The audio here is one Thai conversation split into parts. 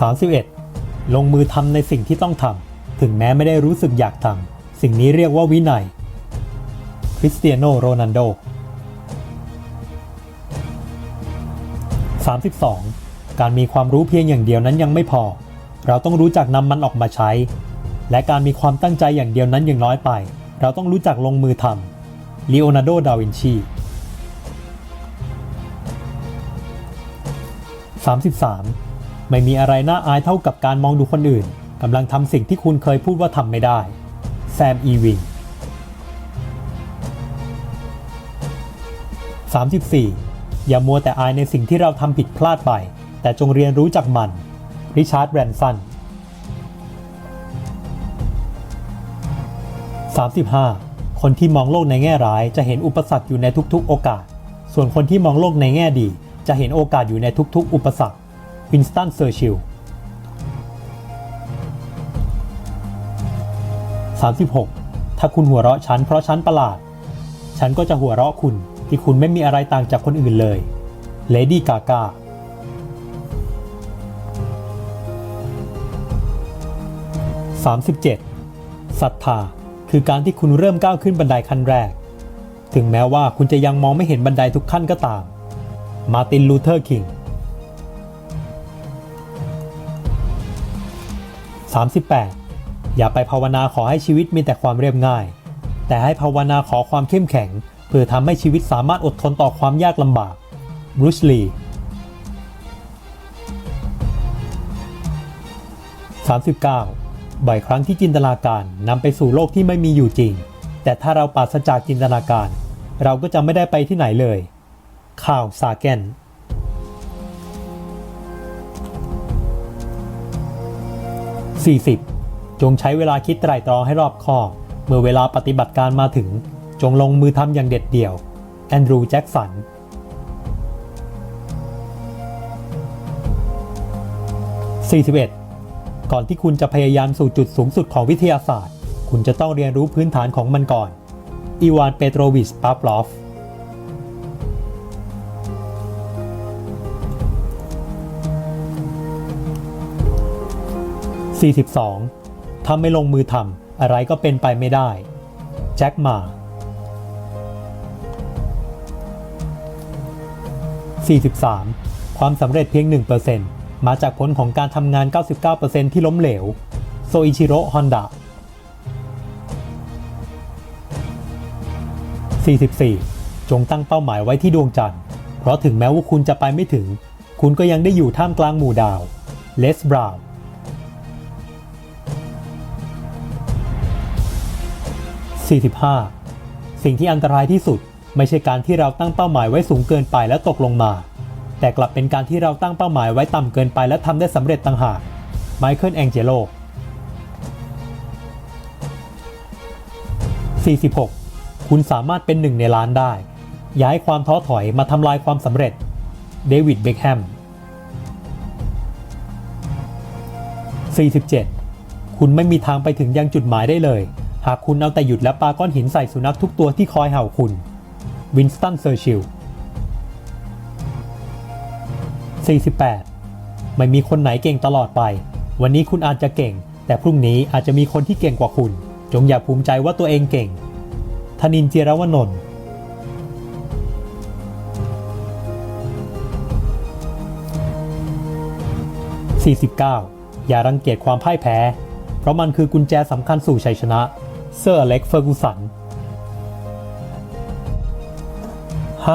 31 ลงมือทำในสิ่งที่ต้องทำถึงแม้ไม่ได้รู้สึกอยากทำสิ่งนี้เรียกว่าวินัย คริสเตียโนโรนัลโด 32 การมีความรู้เพียงอย่างเดียวนั้นยังไม่พอ เราต้องรู้จักนำมันออกมาใช้ และการมีความตั้งใจอย่างเดียวนั้นยังน้อยไป เราต้องรู้จักลงมือทำลีโอนาร์โด ดาวินชี 33 ไม่มีอะไรน่าอายเท่ากับการมองดูคนอื่นกำลังทำสิ่งที่คุณเคยพูดว่าทำไม่ได้ แซม อีวิง 34 อย่ามัวแต่อายในสิ่งที่เราทำผิดพลาดไป แต่จงเรียนรู้จากมัน ริชาร์ด แบรนสัน 35 คนที่มองโลกในแง่ร้ายจะเห็นอุปสรรคอยู่ในทุกๆ โอกาส ส่วนคนที่มองโลกในแง่ดี จะเห็นโอกาสอยู่ในทุกๆ อุปสรรค วินสตันเซอร์ชิล36ถ้าคุณหัวเราะฉันเพราะฉันประหลาด ฉันก็จะหัวเราะคุณที่คุณไม่มีอะไรต่างจากคนอื่นเลย เลดี้กากา 37. ศรัทธาคือการที่คุณเริ่มก้าวขึ้นบันไดขั้นแรก ถึงแม้ว่าคุณจะยังมองไม่เห็นบันไดทุกขั้นก็ตาม มาตินลูเทอร์คิง 38. อย่าไปภาวนาขอให้ชีวิตมีแต่ความเรียบง่าย แต่ให้ภาวนาขอความเข้มแข็ง เพื่อทำให้ชีวิตสามารถอดทนต่อความยากลำบากบรูซลี39บ่อยครั้งที่จินตนาการนำไปสู่โลกที่ไม่มีอยู่จริง แต่ถ้าเราปราศจากจินตนาการ เราก็จะไม่ได้ไปที่ไหนเลย ข่าวซาแกน 40 จงใช้เวลาคิดไตร่ตรองให้รอบคอบ เมื่อเวลาปฏิบัติการมาถึง จงลงมือทำอย่างเด็ดเดี่ยว แอนดรูว์ แจ็กสัน41ก่อนที่คุณจะพยายามสู่จุดสูงสุดของวิทยาศาสตร์ คุณจะต้องเรียนรู้พื้นฐานของมันก่อน อีวาน เปโตรวิช ปาปลอฟ 42 ถ้าไม่ลงมือทำอะไรก็เป็นไปไม่ได้ แจ็คมา43 ความสำเร็จเพียง 1%มาจากผลของการทำงาน 99%ที่ล้มเหลว โซอิชิโร่ ฮอนดะ44 จงตั้งเป้าหมายไว้ที่ดวงจันทร์ เพราะถึงแม้ว่าคุณจะไปไม่ถึง คุณก็ยังได้อยู่ท่ามกลางหมู่ดาว เลสบราวน์ 45 สิ่งที่อันตรายที่สุดไม่ใช่การที่เราตั้งเป้าหมายไว้สูงเกินไปแล้วตกลงมา แต่กลับเป็นการที่เราตั้งเป้าหมายไว้ต่ำเกินไปและทำได้สำเร็จต่างหากไมเคิลแองเจโล46 คุณสามารถเป็นหนึ่งในล้านได้อย่าให้ความท้อถอยมาทำลายความสำเร็จ เดวิด เบคแฮม 47 คุณไม่มีทางไปถึงยังจุดหมายได้เลย หากคุณเอาแต่หยุดและปาก้อนหินใส่สุนัขทุกตัวที่คอยเห่าคุณ วินสตันเซอร์ชิล48 ไม่มีคนไหนเก่งตลอดไป วันนี้คุณอาจจะเก่ง แต่พรุ่งนี้อาจจะมีคนที่เก่งกว่าคุณ จงอย่าภูมิใจว่าตัวเองเก่ง ธนินเจรวนนท์49อย่ารังเกียจความพ่ายแพ้ เพราะมันคือกุญแจสำคัญสู่ชัยชนะ เซอร์อเล็กเฟอร์กูสัน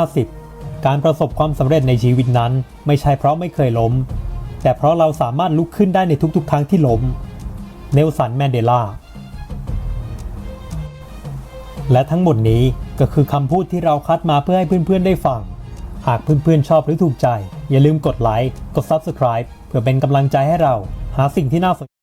50 การประสบความสำเร็จในชีวิตนั้น ไม่ใช่เพราะไม่เคยล้ม แต่เพราะเราสามารถลุกขึ้นได้ในทุกๆ ครั้งที่ล้ม เนลสันแมนเดลา และทั้งหมดนี้ก็คือคำพูดที่เราคัดมาเพื่อให้เพื่อนๆได้ฟัง หากเพื่อนๆชอบหรือถูกใจ อย่าลืมกดไลค์ กด Subscribe เพื่อเป็นกำลังใจให้เรา หาสิ่งที่น่าสน